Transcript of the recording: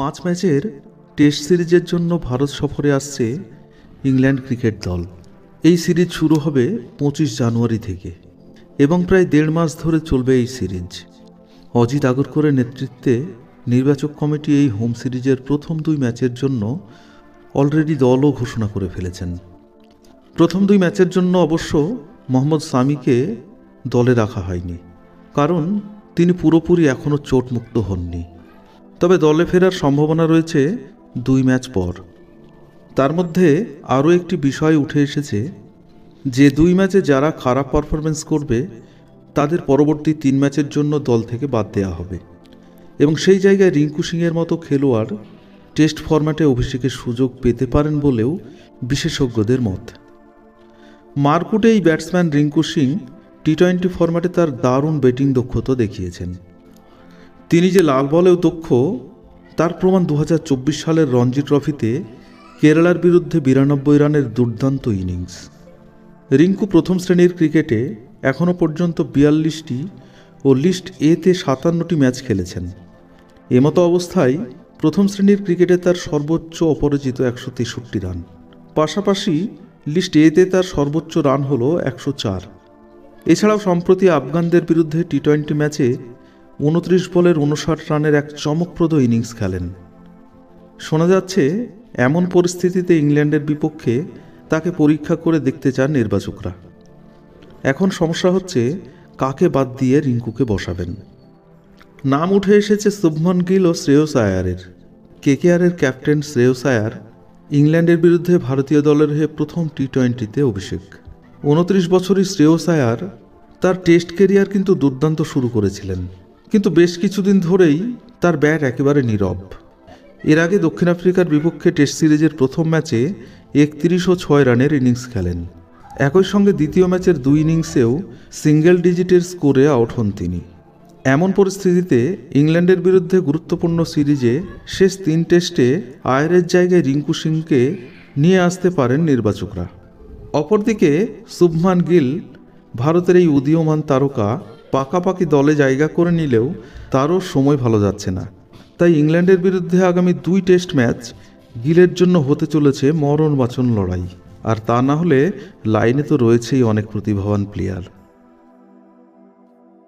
পাঁচ ম্যাচের টেস্ট সিরিজের জন্য ভারত সফরে আসছে ইংল্যান্ড ক্রিকেট দল। এই সিরিজ শুরু হবে পঁচিশ জানুয়ারি থেকে এবং প্রায় দেড় মাস ধরে চলবে এই সিরিজ। অজিত আগরকরের নেতৃত্বে নির্বাচক কমিটি এই হোম সিরিজের প্রথম দুই ম্যাচের জন্য অলরেডি দলও ঘোষণা করে ফেলেছেন। প্রথম দুই ম্যাচের জন্য অবশ্য মোহাম্মদ সামিকে দলে রাখা হয়নি, কারণ তিনি পুরোপুরি এখনও চোটমুক্ত হননি। তবে দলে ফেরার সম্ভাবনা রয়েছে দুই ম্যাচ পর। তার মধ্যে আরও একটি বিষয় উঠে এসেছে, যে দুই ম্যাচে যারা খারাপ পারফরমেন্স করবে, তাদের পরবর্তী তিন ম্যাচের জন্য দল থেকে বাদ দেওয়া হবে। এবং সেই জায়গায় রিঙ্কু সিংয়ের মতো খেলোয়াড় টেস্ট ফরম্যাটে অভিষেকের সুযোগ পেতে পারেন বলেও বিশেষজ্ঞদের মত। মারকুটে এই batsman Rinku Singh T twenty ফরম্যাটে তার দারুণ ব্যাটিং দক্ষতা দেখিয়েছেন। তিনি যে লাল বলেও দক্ষ, তার প্রমাণ দু হাজার চব্বিশ সালের রঞ্জি ট্রফিতে কেরালার বিরুদ্ধে বিরানব্বই রানের দুর্দান্ত ইনিংস। রিঙ্কু প্রথম শ্রেণির ক্রিকেটে এখনও পর্যন্ত বিয়াল্লিশটি ও লিস্ট এতে সাতান্নটি ম্যাচ খেলেছেন। এমতো অবস্থায় প্রথম শ্রেণির ক্রিকেটে তার সর্বোচ্চ অপরাজিত একশো তেষট্টি রান। পাশাপাশি লিস্ট এতে তার সর্বোচ্চ রান হল একশো চার। এছাড়াও সম্প্রতি আফগানদের বিরুদ্ধে টি টোয়েন্টি ম্যাচে উনত্রিশ বলের উনষাট রানের এক চমকপ্রদ ইনিংস খেলেন। শোনা যাচ্ছে, এমন পরিস্থিতিতে ইংল্যান্ডের বিপক্ষে তাকে পরীক্ষা করে দেখতে চান নির্বাচকরা। এখন সমস্যা হচ্ছে, কাকে বাদ দিয়ে রিঙ্কুকে বসাবেন। নাম উঠে এসেছে শুভমন গিল ও শ্রেয়স আয়ারের। কেকেআরের ক্যাপ্টেন শ্রেয়স আয়ার ইংল্যান্ডের বিরুদ্ধে ভারতীয় দলের হয়ে প্রথম টি টোয়েন্টিতে অভিষেক। উনত্রিশ বছরই শ্রেয়স আয়ার তার টেস্ট কেরিয়ার কিন্তু দুর্দান্ত শুরু করেছিলেন। কিন্তু বেশ কিছুদিন ধরেই তার ব্যাট একেবারে নীরব। এর আগে দক্ষিণ আফ্রিকার বিপক্ষে টেস্ট সিরিজের প্রথম ম্যাচে একত্রিশ ও ছয় রানের ইনিংস খেলেন। একই সঙ্গে দ্বিতীয় ম্যাচের দুই ইনিংসেও সিঙ্গেল ডিজিটের স্কোরে আউট হন তিনি। এমন পরিস্থিতিতে ইংল্যান্ডের বিরুদ্ধে গুরুত্বপূর্ণ সিরিজে শেষ তিন টেস্টে আয়ারের জায়গায় রিঙ্কু সিংকে নিয়ে আসতে পারেন নির্বাচকরা। অপরদিকে শুভমান গিল, ভারতের এই উদীয়মান তারকা পাকাপাকি দলে জায়গা করে নিলেও তারও সময় ভালো যাচ্ছে না। তাই ইংল্যান্ডের বিরুদ্ধে আগামী দুই টেস্ট ম্যাচ গিলের জন্য হতে চলেছে মরণ বাচন লড়াই। আর তা না হলে লাইনে তো রয়েছেই অনেক প্রতিভাবান প্লেয়ার